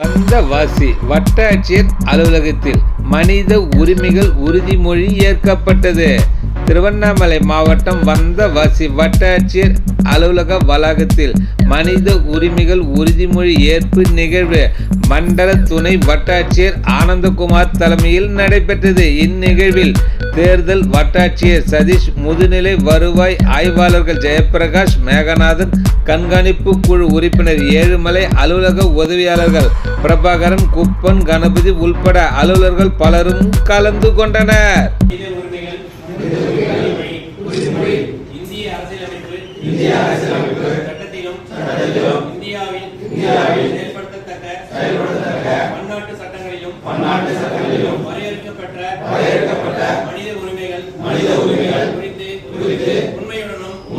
வந்தவாசி வட்டாட்சியர் அலுவலகத்தில் மனித உரிமைகள் உறுதிமொழி ஏற்கப்பட்டது. திருவண்ணாமலை மாவட்டம் வந்தவாசி வட்டாட்சியர் அலுவலக வளாகத்தில் மனித உரிமைகள் உறுதிமொழி ஏற்பு நிகழ்வு மண்டல துணை வட்டாட்சியர் ஆனந்தகுமார் தலைமையில் நடைபெற்றது. இந்நிகழ்வில் தேர்தல் வட்டாட்சியர் சதீஷ் முதுநிலை வருவாய் ஆய்வாளர்கள் ஜெயபிரகாஷ் மேகநாதன் கண்காணிப்பு குழு உறுப்பினர் ஏழுமலை அலுவலக உதவியாளர்கள் பிரபாகரன் குப்பன் கணபதி உள்பட அலுவலர்கள் பலரும் கலந்து கொண்டனர். செயல்படுத்தத்தக்க பன்னாட்டு சட்டங்களிலும் பன்னாட்டு சட்டங்களிலும் வரையறுக்கப்பட்ட வரையறுக்கப்பட்ட மனித உரிமைகள் மனித உரிமைகள் குறித்து குறித்து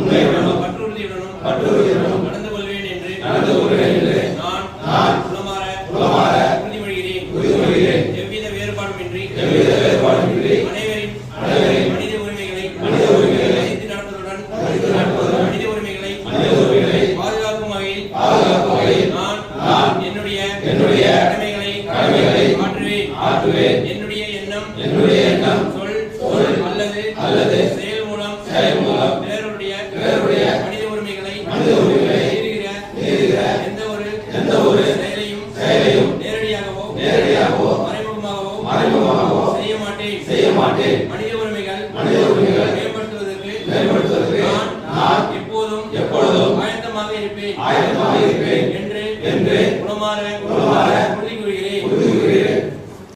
உண்மையுடனும் உண்மையுடனும் பற்றுறுதியுடனும் பற்றுறுதியுடனும் நடந்து கொள்வேன் என்று நடந்து கொள்வேன் என்று நான் நான் குலமாற குலமாற உறுதிமொழிகிறேன் உறுதிமொழிகிறேன் எவ்வித வேறுபாடுமின்றி எவ்வித வேறுபாடுமின்றி அனைவரின் அனைவரின் மனித உரிமைகளை மனித உரிமைகளை மதித்து நடப்பதுடன் மனித உரிமைகளை மனித உரிமைகளை பாதுகாக்கும் வகையில் பாதுகாக்கும் வகையில் நான் நான் என்னுடைய என்னுடைய கடமைகளை கடமைகளை ஆற்றுவேன். ஆற்றுவேன். என்னுடைய எண்ணம் என்னுடைய எண்ணம் மாட்டேன். செய்ய மாட்டேன் மனித உரிமைகள் மனித உரிமைகளை மேம்படுத்துவதற்கு மேம்படுத்துவதற்கு நான் எப்போதும் எப்பொழுதும் ஆயத்தமாக இருப்பேன். ஆயத்தமாக இருப்பேன். என்று என்று குலமாற